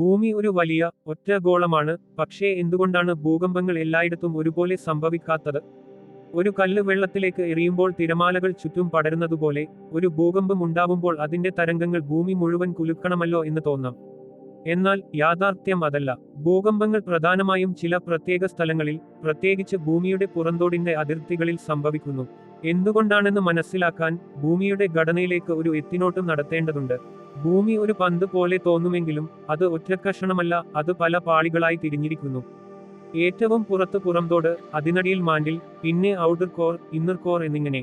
ഭൂമി ഒരു വലിയ ഒറ്റ ഗോളമാണ് പക്ഷേ എന്തുകൊണ്ടാണ് ഭൂകമ്പങ്ങൾ എല്ലായിടത്തും ഒരുപോലെ സംഭവിക്കാത്തത്? ഒരു കല്ല് വെള്ളത്തിലേക്ക് എറിയുമ്പോൾ തിരമാലകൾ ചുറ്റും പടരുന്നതുപോലെ ഒരു ഭൂകമ്പം ഉണ്ടാവുമ്പോൾ അതിന്റെ തരംഗങ്ങൾ ഭൂമി മുഴുവൻ കുലുക്കണമല്ലോ എന്ന് തോന്നാം. എന്നാൽ യാഥാർത്ഥ്യം അതല്ല. ഭൂകമ്പങ്ങൾ പ്രധാനമായും ചില പ്രത്യേക സ്ഥലങ്ങളിൽ പ്രത്യേകിച്ച് ഭൂമിയുടെ പുറന്തോടിന്റെ അതിർത്തികളിൽ സംഭവിക്കുന്നു. എന്തുകൊണ്ടാണെന്ന് മനസ്സിലാക്കാൻ ഭൂമിയുടെ ഘടനയിലേക്ക് ഒരു എത്തിനോട്ടം നടത്തേണ്ടതുണ്ട്. ഭൂമി ഒരു പന്ത് പോലെ തോന്നുമെങ്കിലും അത് ഒറ്റക്കഷണമല്ല അത് പല പാളികളായി തിരിഞ്ഞിരിക്കുന്നു. ഏറ്റവും പുറത്ത് പുറംതോട് അതിനടിയിൽ മാൻഡിൽ പിന്നെ ഔട്ടർ കോർ ഇന്നർ കോർ എന്നിങ്ങനെ.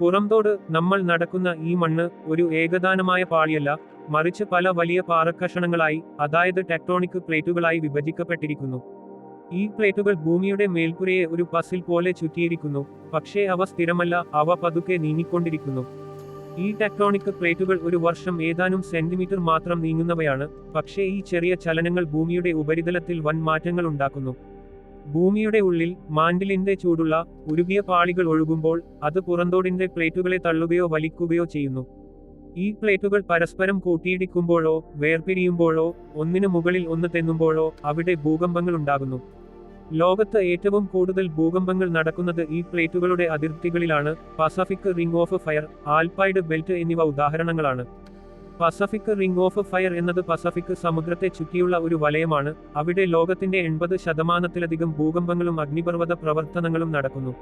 പുറംതോട് നമ്മൾ നടക്കുന്ന ഈ മണ്ണ് ഒരു ഏകദാനമായ പാളിയല്ല മറിച്ച് പല വലിയ പാറക്കഷണങ്ങളായി അതായത് ടെക്ടോണിക് പ്ലേറ്റുകളായി വിഭജിക്കപ്പെട്ടിരിക്കുന്നു. ഈ പ്ലേറ്റുകൾ ഭൂമിയുടെ മേൽക്കുരയെ ഒരു പസിൽ പോലെ ചുറ്റിയിരിക്കുന്നു. പക്ഷേ അവ സ്ഥിരമല്ല അവ പതുക്കെ നീങ്ങിക്കൊണ്ടിരിക്കുന്നു. ഈ ടെക്ടോണിക് പ്ലേറ്റുകൾ ഒരു വർഷം ഏതാനും സെന്റിമീറ്റർ മാത്രം നീങ്ങുന്നവയാണ്. പക്ഷേ ഈ ചെറിയ ചലനങ്ങൾ ഭൂമിയുടെ ഉപരിതലത്തിൽ വൻ മാറ്റങ്ങൾ ഉണ്ടാക്കുന്നു. ഭൂമിയുടെ ഉള്ളിൽ മാൻഡിലിന്റെ ചൂടുള്ള ഉരുകിയ പാളികൾ ഒഴുകുമ്പോൾ അത് പുറന്തോടിന്റെ പ്ലേറ്റുകളെ തള്ളുകയോ വലിക്കുകയോ ചെയ്യുന്നു. ഈ പ്ലേറ്റുകൾ പരസ്പരം കൂട്ടിയിടിക്കുമ്പോഴോ വേർപിരിയുമ്പോഴോ ഒന്നിനു മുകളിൽ ഒന്ന് തെന്നുമ്പോഴോ അവിടെ ഭൂകമ്പങ്ങൾ ഉണ്ടാകുന്നു. ലോകത്ത് ഏറ്റവും കൂടുതൽ ഭൂകമ്പങ്ങൾ നടക്കുന്നത് ഈ പ്ലേറ്റുകളുടെ അതിർത്തികളിലാണ്. Pacific ring of fire Alpide belt എന്നിവ ഉദാഹരണങ്ങളാണ്. പസഫിക് റിംഗ് ഓഫ് ഫയർ എന്നത് പസഫിക് സമുദ്രത്തെ ചുറ്റിയുള്ള ഒരു വലയമാണ്. അവിടെ ലോകത്തിന്റെ എൺപത് ശതമാനത്തിലധികം ഭൂകമ്പങ്ങളും അഗ്നിപർവത പ്രവർത്തനങ്ങളും നടക്കുന്നു.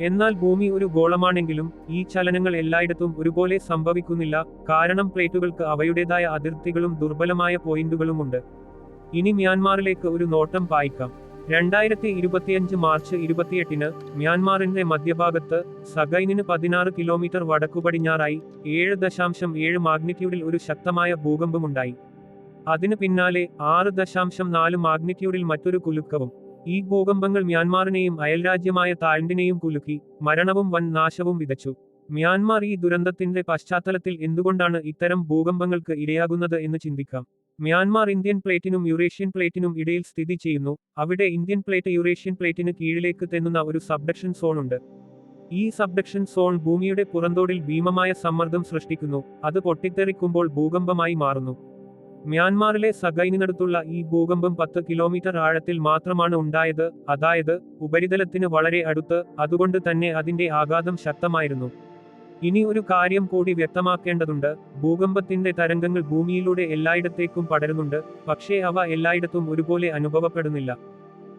എന്നാൽ ഭൂമി ഒരു ഗോളമാണെങ്കിലും ഈ ചലനങ്ങൾ എല്ലായിടത്തും ഒരുപോലെ സംഭവിക്കുന്നില്ല. കാരണം പ്ലേറ്റുകൾക്ക് അവയുടേതായ അതിർത്തികളും ദുർബലമായ പോയിന്റുകളുമുണ്ട്. ഇനി മ്യാൻമാറിലേക്ക് ഒരു നോട്ടം പായിക്കാം. രണ്ടായിരത്തി ഇരുപത്തിയഞ്ച് മാർച്ച് ഇരുപത്തിയെട്ടിന് മ്യാൻമാറിന്റെ മധ്യഭാഗത്ത് സഗൈനിന് പതിനാറ് കിലോമീറ്റർ വടക്കുപടിഞ്ഞാറായി ഏഴ് ദശാംശം ഏഴ് മാഗ്നിറ്റ്യൂഡിൽ ഒരു ശക്തമായ ഭൂകമ്പമുണ്ടായി. അതിന് പിന്നാലെ ആറ് ദശാംശം നാല് മാഗ്നിറ്റ്യൂഡിൽ മറ്റൊരു കുലുക്കവും ഈ ഭൂകമ്പങ്ങൾ മ്യാൻമാറിനെയും അയൽരാജ്യമായ തായ്ലൻഡിനെയും കുലുക്കി മരണവും വൻ നാശവും വിതച്ചു. മ്യാൻമാർ ഈ ദുരന്തത്തിന്റെ പശ്ചാത്തലത്തിൽ എന്തുകൊണ്ടാണ് ഇത്തരം ഭൂകമ്പങ്ങൾക്ക് ഇരയാകുന്നത് എന്ന് ചിന്തിക്കാം. മ്യാൻമാർ ഇന്ത്യൻ പ്ലേറ്റിനും യുറേഷ്യൻ പ്ലേറ്റിനും ഇടയിൽ സ്ഥിതി ചെയ്യുന്നു. അവിടെ ഇന്ത്യൻ പ്ലേറ്റ് യുറേഷ്യൻ പ്ലേറ്റിന് കീഴിലേക്ക് തെന്നുന്ന ഒരു സബ്ഡക്ഷൻ സോൺ ഉണ്ട്. ഈ സബ്ഡക്ഷൻ സോൺ ഭൂമിയുടെ പുറന്തോടിൽ ഭീമമായ സമ്മർദ്ദം സൃഷ്ടിക്കുന്നു. അത് പൊട്ടിത്തെറിക്കുമ്പോൾ ഭൂകമ്പമായി മാറുന്നു. മ്യാൻമാറിലെ സഗൈനിനടുത്തുള്ള ഈ ഭൂകമ്പം പത്ത് കിലോമീറ്റർ ആഴത്തിൽ മാത്രമാണ് ഉണ്ടായത്. അതായത് ഉപരിതലത്തിന് വളരെ അടുത്ത് അതുകൊണ്ട് തന്നെ അതിന്റെ ആഘാതം ശക്തമായിരുന്നു. ഇനി ഒരു കാര്യം കൂടി വ്യക്തമാക്കേണ്ടതുണ്ട്. ഭൂകമ്പത്തിന്റെ തരംഗങ്ങൾ ഭൂമിയിലൂടെ എല്ലായിടത്തേക്കും പടരുന്നുണ്ട്. പക്ഷേ അവ എല്ലായിടത്തും ഒരുപോലെ അനുഭവപ്പെടുന്നില്ല.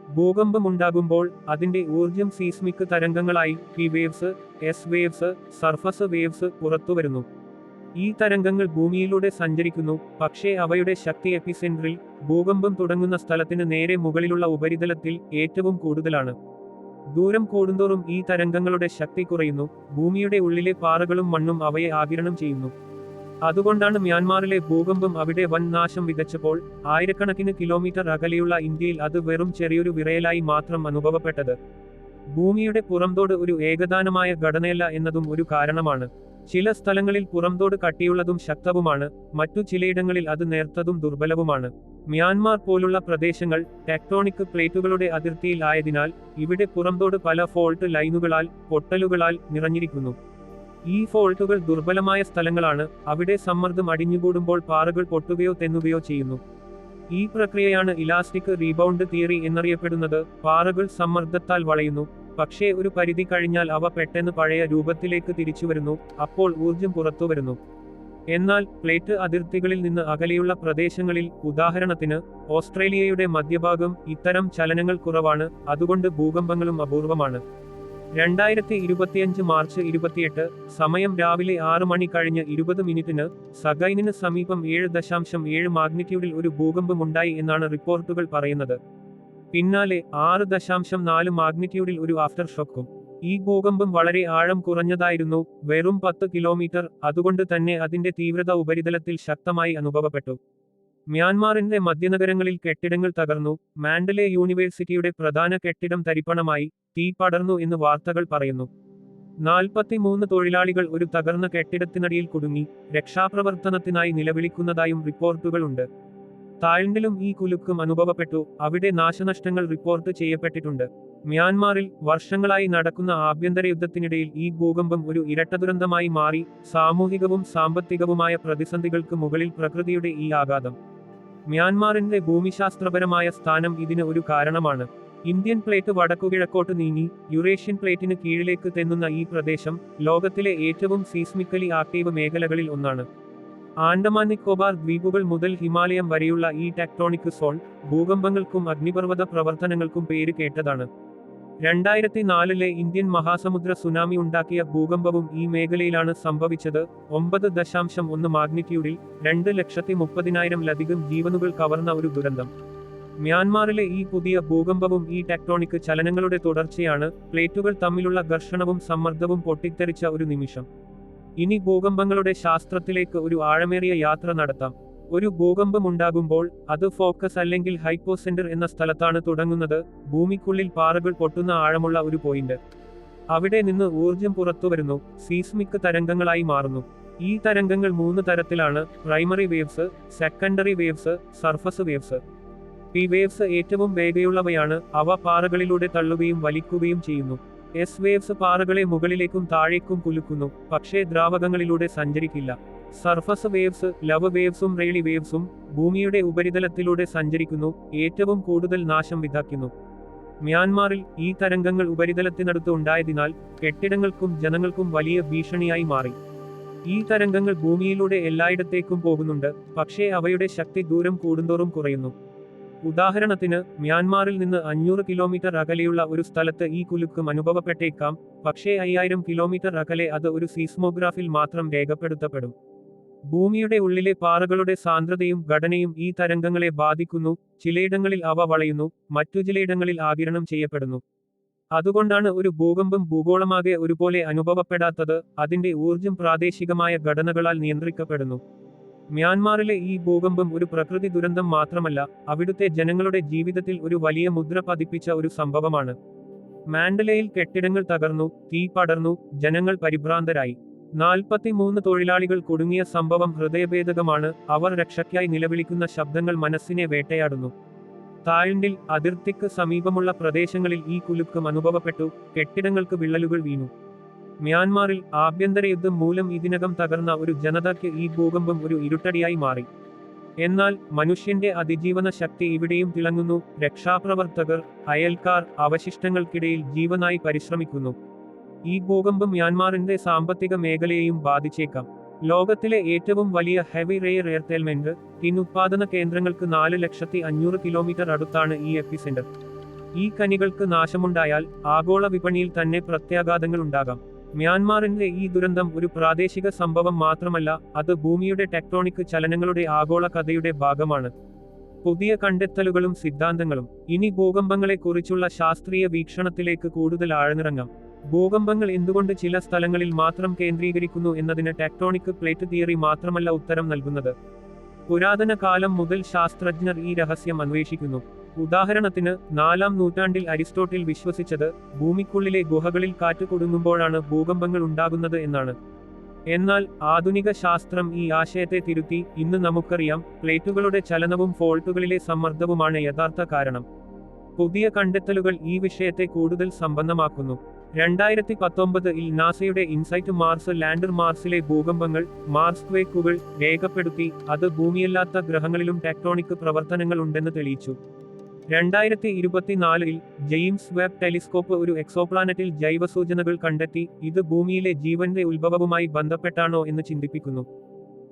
ഭൂകമ്പമുണ്ടാകുമ്പോൾ അതിന്റെ ഊർജം seismic തരംഗങ്ങളായി P waves S waves surface waves പുറത്തുവരുന്നു. ഈ തരംഗങ്ങൾ ഭൂമിയിലൂടെ സഞ്ചരിക്കുന്നു. പക്ഷേ അവയുടെ ശക്തി എപ്പിസെൻട്രിൽ ഭൂകമ്പം തുടങ്ങുന്ന സ്ഥലത്തിന് നേരെ മുകളിലുള്ള ഉപരിതലത്തിൽ ഏറ്റവും കൂടുതലാണ്. ദൂരം കൂടുന്തോറും ഈ തരംഗങ്ങളുടെ ശക്തി കുറയുന്നു ഭൂമിയുടെ ഉള്ളിലെ പാറകളും മണ്ണും അവയെ ആകിരണം ചെയ്യുന്നു. അതുകൊണ്ടാണ് മ്യാൻമാറിലെ ഭൂകമ്പം അവിടെ വൻ നാശം വിതച്ചപ്പോൾ ആയിരക്കണക്കിന് കിലോമീറ്റർ അകലെയുള്ള ഇന്ത്യയിൽ അത് വെറും ചെറിയൊരു വിറയലായി മാത്രം അനുഭവപ്പെട്ടത്. ഭൂമിയുടെ പുറംതോട് ഒരു ഏകദാനമായ ഘടനയല്ല എന്നതും ഒരു കാരണമാണ്. ചില സ്ഥലങ്ങളിൽ പുറംതോട് കട്ടിയുള്ളതും ശക്തവുമാണ് മറ്റു ചിലയിടങ്ങളിൽ അത് നേർത്തതും ദുർബലവുമാണ്. മ്യാൻമാർ പോലുള്ള പ്രദേശങ്ങൾ ടെക്ടോണിക് പ്ലേറ്റുകളുടെ അതിർത്തിയിൽ ആയതിനാൽ ഇവിടെ പുറംതോട് പല ഫോൾട്ട് ലൈനുകളാൽ പൊട്ടലുകളാൽ നിറഞ്ഞിരിക്കുന്നു. ഈ ഫോൾട്ടുകൾ ദുർബലമായ സ്ഥലങ്ങളാണ് അവിടെ സമ്മർദ്ദം അടിഞ്ഞുകൂടുമ്പോൾ പാറകൾ പൊട്ടുകയോ തെന്നുകയോ ചെയ്യുന്നു. ഈ പ്രക്രിയയാണ് ഇലാസ്റ്റിക് റീബൗണ്ട് തിയറി എന്നറിയപ്പെടുന്നത് പാറകൾ സമ്മർദ്ദത്താൽ വളയുന്നു. പക്ഷേ ഒരു പരിധി കഴിഞ്ഞാൽ അവ പെട്ടെന്ന് പഴയ രൂപത്തിലേക്ക് തിരിച്ചുവരുന്നു അപ്പോൾ ഊർജം പുറത്തുവരുന്നു. എന്നാൽ പ്ലേറ്റ് അതിർത്തികളിൽ നിന്ന് അകലെയുള്ള പ്രദേശങ്ങളിൽ ഉദാഹരണത്തിന് ഓസ്ട്രേലിയയുടെ മധ്യഭാഗം ഇത്തരം ചലനങ്ങൾ കുറവാണ് അതുകൊണ്ട് ഭൂകമ്പങ്ങളും അപൂർവമാണ്. രണ്ടായിരത്തി ഇരുപത്തിയഞ്ച് മാർച്ച് ഇരുപത്തിയെട്ട് സമയം രാവിലെ ആറ് മണി കഴിഞ്ഞ് ഇരുപത് മിനിറ്റിന് സഗൈനിന് സമീപം ഏഴ് ദശാംശം ഏഴ് മാഗ്നിറ്റ്യൂഡിൽ ഒരു ഭൂകമ്പമുണ്ടായി എന്നാണ് റിപ്പോർട്ടുകൾ പറയുന്നത്. പിന്നാലെ ആറ് ദശാംശം നാല് മാഗ്നിറ്റ്യൂഡിൽ ഒരു ആഫ്റ്റർ ഷോക്കും ഈ ഭൂകമ്പം വളരെ ആഴം കുറഞ്ഞതായിരുന്നു വെറും പത്ത് കിലോമീറ്റർ അതുകൊണ്ട് തന്നെ അതിന്റെ തീവ്രത ഉപരിതലത്തിൽ ശക്തമായി അനുഭവപ്പെട്ടു. മ്യാൻമാറിന്റെ മധ്യനഗരങ്ങളിൽ കെട്ടിടങ്ങൾ തകർന്നു മാൻഡലെ യൂണിവേഴ്സിറ്റിയുടെ പ്രധാന കെട്ടിടം തരിപ്പണമായി തീ പടർന്നു എന്ന് വാർത്തകൾ പറയുന്നു. നാൽപ്പത്തിമൂന്ന് തൊഴിലാളികൾ ഒരു തകർന്ന കെട്ടിടത്തിനടിയിൽ കുടുങ്ങി രക്ഷാപ്രവർത്തനത്തിനായി നിലവിളിക്കുന്നതായും റിപ്പോർട്ടുകളുണ്ട്. തായ്ലൻഡിലും ഈ കുലുക്കം അനുഭവപ്പെട്ടു. അവിടെ നാശനഷ്ടങ്ങൾ റിപ്പോർട്ട് ചെയ്യപ്പെട്ടിട്ടുണ്ട്. മ്യാൻമാറിൽ വർഷങ്ങളായി നടക്കുന്ന ആഭ്യന്തര യുദ്ധത്തിനിടയിൽ ഈ ഭൂകമ്പം ഒരു ഇരട്ട ദുരന്തമായി മാറി. സാമൂഹികവും സാമ്പത്തികവുമായ പ്രതിസന്ധികൾക്ക് മുകളിൽ പ്രകൃതിയുടെ ഈ ആഘാതം. മ്യാൻമാറിന്റെ ഭൂമിശാസ്ത്രപരമായ സ്ഥാനം ഇതിന് ഒരു കാരണമാണ്. ഇന്ത്യൻ പ്ലേറ്റ് വടക്കുകിഴക്കോട്ട് നീങ്ങി. യുറേഷ്യൻ പ്ലേറ്റിന് കീഴിലേക്ക് തെന്നുന്ന ഈ പ്രദേശം ലോകത്തിലെ ഏറ്റവും സീസ്മിക്കലി ആക്റ്റീവ് മേഖലകളിൽ ഒന്നാണ്. ആൻഡമാൻ നിക്കോബാർ ദ്വീപുകൾ മുതൽ ഹിമാലയം വരെയുള്ള ഈ ടെക്ടോണിക് സോൺ ഭൂകമ്പങ്ങൾക്കും അഗ്നിപർവത പ്രവർത്തനങ്ങൾക്കും പേര് കേട്ടതാണ്. രണ്ടായിരത്തി നാലിലെ ഇന്ത്യൻ മഹാസമുദ്ര സുനാമി ഉണ്ടാക്കിയ ഭൂകമ്പവും ഈ മേഖലയിലാണ് സംഭവിച്ചത്. ഒമ്പത് ദശാംശം ഒന്ന് മാഗ്നിറ്റ്യൂഡിൽ രണ്ട് ലക്ഷത്തി മുപ്പതിനായിരംലധികം ജീവനുകൾ കവർന്ന ഒരു ദുരന്തം. മ്യാൻമാറിലെ ഈ പുതിയ ഭൂകമ്പവും ഈ ടെക്ടോണിക് ചലനങ്ങളുടെ തുടർച്ചയാണ്. പ്ലേറ്റുകൾ തമ്മിലുള്ള ഘർഷണവും സമ്മർദ്ദവും പൊട്ടിത്തെറിച്ച ഒരു നിമിഷം. ഇനി ഭൂകമ്പങ്ങളുടെ ശാസ്ത്രത്തിലേക്ക് ഒരു ആഴമേറിയ യാത്ര നടത്താം. ഒരു ഭൂകമ്പം ഉണ്ടാകുമ്പോൾ അത് ഫോക്കസ് അല്ലെങ്കിൽ ഹൈപ്പോസെന്റർ എന്ന സ്ഥലത്താണ് തുടങ്ങുന്നത്. ഭൂമിക്കുള്ളിൽ പാറകൾ പൊട്ടുന്ന ആഴമുള്ള ഒരു പോയിന്റ്. അവിടെ നിന്ന് ഊർജം പുറത്തുവരുന്നു സീസ്മിക് തരംഗങ്ങളായി മാറുന്നു. ഈ തരംഗങ്ങൾ മൂന്ന് തരത്തിലാണ്. Primary waves secondary waves surface waves. P waves ഏറ്റവും വേഗയുള്ളവയാണ് അവ പാറകളിലൂടെ തള്ളുകയും വലിക്കുകയും ചെയ്യുന്നു. എസ് വേവ്സ് പാറകളെ മുകളിലേക്കും താഴേക്കും കുലുക്കുന്നു. പക്ഷേ ദ്രാവകങ്ങളിലൂടെ സഞ്ചരിക്കില്ല. സർഫസ് വേവ്സ് ലവ് വേവ്സും റെയിലി വേവ്സും ഭൂമിയുടെ ഉപരിതലത്തിലൂടെ സഞ്ചരിക്കുന്നു ഏറ്റവും കൂടുതൽ നാശം വിതയ്ക്കുന്നു. മ്യാൻമാറിൽ ഈ തരംഗങ്ങൾ ഉപരിതലത്തിനടുത്ത് ഉണ്ടായതിനാൽ കെട്ടിടങ്ങൾക്കും ജനങ്ങൾക്കും വലിയ ഭീഷണിയായി മാറി. ഈ തരംഗങ്ങൾ ഭൂമിയിലൂടെ എല്ലായിടത്തേക്കും പോകുന്നുണ്ട് പക്ഷേ അവയുടെ ശക്തി ദൂരം കൂടുന്തോറും കുറയുന്നു. ഉദാഹരണത്തിന് മ്യാൻമാറിൽ നിന്ന് അഞ്ഞൂറ് കിലോമീറ്റർ അകലെയുള്ള ഒരു സ്ഥലത്ത് ഈ കുലുക്കം അനുഭവപ്പെട്ടേക്കാം പക്ഷേ അയ്യായിരം കിലോമീറ്റർ അകലെ അത് ഒരു സീസ്മോഗ്രാഫിൽ മാത്രം രേഖപ്പെടുത്തപ്പെടും. ഭൂമിയുടെ ഉള്ളിലെ പാറകളുടെ സാന്ദ്രതയും ഘടനയും ഈ തരംഗങ്ങളെ ബാധിക്കുന്നു ചിലയിടങ്ങളിൽ അവ വളയുന്നു മറ്റു ചിലയിടങ്ങളിൽ ആകിരണം ചെയ്യപ്പെടുന്നു. അതുകൊണ്ടാണ് ഒരു ഭൂകമ്പം ഭൂഗോളമാകെ ഒരുപോലെ അനുഭവപ്പെടാത്തത് അതിന്റെ ഊർജം പ്രാദേശികമായ ഘടനകളാൽ നിയന്ത്രിക്കപ്പെടുന്നു. മ്യാൻമാറിലെ ഈ ഭൂകമ്പം ഒരു പ്രകൃതി ദുരന്തം മാത്രമല്ല അവിടുത്തെ ജനങ്ങളുടെ ജീവിതത്തിൽ ഒരു വലിയ മുദ്ര പതിപ്പിച്ച ഒരു സംഭവമാണ്. മാൻഡലയിൽ കെട്ടിടങ്ങൾ തകർന്നു തീ പടർന്നു ജനങ്ങൾ പരിഭ്രാന്തരായി. നാൽപ്പത്തിമൂന്ന് തൊഴിലാളികൾ കുടുങ്ങിയ സംഭവം ഹൃദയഭേദകമാണ് അവർ രക്ഷയ്ക്കായി നിലവിളിക്കുന്ന ശബ്ദങ്ങൾ മനസ്സിനെ വേട്ടയാടുന്നു. താഴ്ണ്ടിൽ അതിർത്തിക്ക് സമീപമുള്ള പ്രദേശങ്ങളിൽ ഈ കുലുക്കം അനുഭവപ്പെട്ടു കെട്ടിടങ്ങൾക്ക് വിള്ളലുകൾ വീണു. മ്യാൻമാറിൽ ആഭ്യന്തര യുദ്ധം മൂലം ഇതിനകം തകർന്ന ഒരു ജനതയ്ക്ക് ഈ ഭൂകമ്പം ഒരു ഇരുട്ടടിയായി മാറി. എന്നാൽ മനുഷ്യന്റെ അതിജീവന ശക്തി ഇവിടെയും തിളങ്ങുന്നു. രക്ഷാപ്രവർത്തകർ അയൽക്കാർ അവശിഷ്ടങ്ങൾക്കിടയിൽ ജീവനായി പരിശ്രമിക്കുന്നു. ഈ ഭൂകമ്പം മ്യാൻമാറിന്റെ സാമ്പത്തിക മേഖലയെയും ബാധിച്ചേക്കാം. ലോകത്തിലെ ഏറ്റവും വലിയ ഹെവി റെയർ എയർടെൽമെന്റ് ടിൻ ഉത്പാദന കേന്ദ്രങ്ങൾക്ക് നാല് ലക്ഷത്തി അഞ്ഞൂറ് കിലോമീറ്റർ അടുത്താണ് ഈ എപ്പിസെന്റർ ഈ കനികൾക്ക് നാശമുണ്ടായാൽ ആഗോള വിപണിയിൽ തന്നെ പ്രത്യാഘാതങ്ങൾ ഉണ്ടാകാം. മ്യാൻമാറിന്റെ ഈ ദുരന്തം ഒരു പ്രാദേശിക സംഭവം മാത്രമല്ല അത് ഭൂമിയുടെ ടെക്ടോണിക് ചലനങ്ങളുടെ ആഗോള കഥയുടെ ഭാഗമാണ്. പുതിയ കണ്ടെത്തലുകളും സിദ്ധാന്തങ്ങളും ഇനി ഭൂകമ്പങ്ങളെക്കുറിച്ചുള്ള ശാസ്ത്രീയ വീക്ഷണത്തിലേക്ക് കൂടുതൽ ആഴ്ന്നിറങ്ങാം. ഭൂകമ്പങ്ങൾ എന്തുകൊണ്ട് ചില സ്ഥലങ്ങളിൽ മാത്രം കേന്ദ്രീകരിക്കുന്നു എന്നതിന് ടെക്ടോണിക് പ്ലേറ്റ് തിയറി മാത്രമല്ല ഉത്തരം നൽകുന്നത്. പുരാതന കാലം മുതൽ ശാസ്ത്രജ്ഞർ ഈ രഹസ്യം അന്വേഷിക്കുന്നു. ഉദാഹരണത്തിന് നാലാം നൂറ്റാണ്ടിൽ അരിസ്റ്റോട്ടിൽ വിശ്വസിച്ചത് ഭൂമിക്കുള്ളിലെ ഗുഹകളിൽ കാറ്റ് കൊടുങ്ങുമ്പോഴാണ് ഭൂകമ്പങ്ങൾ ഉണ്ടാകുന്നത് എന്നാണ്. എന്നാൽ ആധുനിക ശാസ്ത്രം ഈ ആശയത്തെ തിരുത്തി ഇന്ന് നമുക്കറിയാം പ്ലേറ്റുകളുടെ ചലനവും ഫോൾട്ടുകളിലെ സമ്മർദ്ദവുമാണ് യഥാർത്ഥ കാരണം. പുതിയ കണ്ടെത്തലുകൾ ഈ വിഷയത്തെ കൂടുതൽ സമ്പന്നമാക്കുന്നു. രണ്ടായിരത്തി പത്തൊമ്പതിൽ നാസയുടെ ഇൻസൈറ്റ് മാർസ് ലാൻഡർ മാർസിലെ ഭൂകമ്പങ്ങൾ മാർസ് ക്വേക്കുകൾ രേഖപ്പെടുത്തി അത് ഭൂമിയല്ലാത്ത ഗ്രഹങ്ങളിലും ടെക്ടോണിക് പ്രവർത്തനങ്ങൾ ഉണ്ടെന്ന് തെളിയിച്ചു. രണ്ടായിരത്തി ഇരുപത്തിനാലിൽ ജെയിംസ് വെബ് ടെലിസ്കോപ്പ് ഒരു എക്സോപ്ലാനറ്റിൽ ജൈവസൂചനകൾ കണ്ടെത്തി ഇത് ഭൂമിയിലെ ജീവന്റെ ഉത്ഭവവുമായി ബന്ധപ്പെട്ടാണോ എന്ന് ചിന്തിപ്പിക്കുന്നു.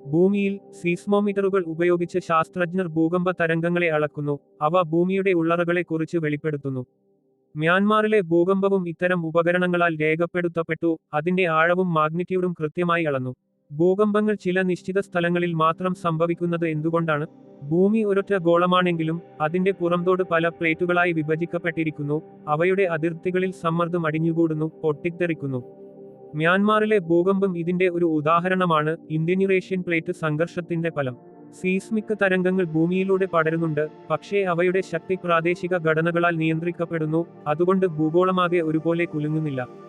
ഭൂമിയിൽ സീസ്മോമീറ്ററുകൾ ഉപയോഗിച്ച് ശാസ്ത്രജ്ഞർ ഭൂകമ്പ തരംഗങ്ങളെ അളക്കുന്നു അവ ഭൂമിയുടെ ഉള്ളറകളെക്കുറിച്ച് വെളിപ്പെടുത്തുന്നു. മ്യാൻമാറിലെ ഭൂകമ്പവും ഇത്തരം ഉപകരണങ്ങളാൽ രേഖപ്പെടുത്തപ്പെട്ടു അതിന്റെ ആഴവും മാഗ്നിറ്റ്യൂഡും കൃത്യമായി അളന്നു. ഭൂകമ്പങ്ങൾ ചില നിശ്ചിത സ്ഥലങ്ങളിൽ മാത്രം സംഭവിക്കുന്നത് എന്തുകൊണ്ടാണ്? ഭൂമി ഒരൊറ്റ ഗോളമാണെങ്കിലും അതിന്റെ പുറംതോട് പല പ്ലേറ്റുകളായി വിഭജിക്കപ്പെട്ടിരിക്കുന്നു. അവയുടെ അതിർത്തികളിൽ സമ്മർദ്ദം അടിഞ്ഞുകൂടുന്നു പൊട്ടിത്തെറിക്കുന്നു. മ്യാൻമാറിലെ ഭൂകമ്പം ഇതിന്റെ ഒരു ഉദാഹരണമാണ് ഇന്ത്യൻ യുറേഷ്യൻ പ്ലേറ്റ് സംഘർഷത്തിന്റെ ഫലം. സീസ്മിക് തരംഗങ്ങൾ ഭൂമിയിലൂടെ പടരുന്നുണ്ട് പക്ഷേ അവയുടെ ശക്തി പ്രാദേശിക ഘടനകളാൽ നിയന്ത്രിക്കപ്പെടുന്നു അതുകൊണ്ട് ഭൂഗോളമാകെ ഒരുപോലെ കുലുങ്ങുന്നില്ല.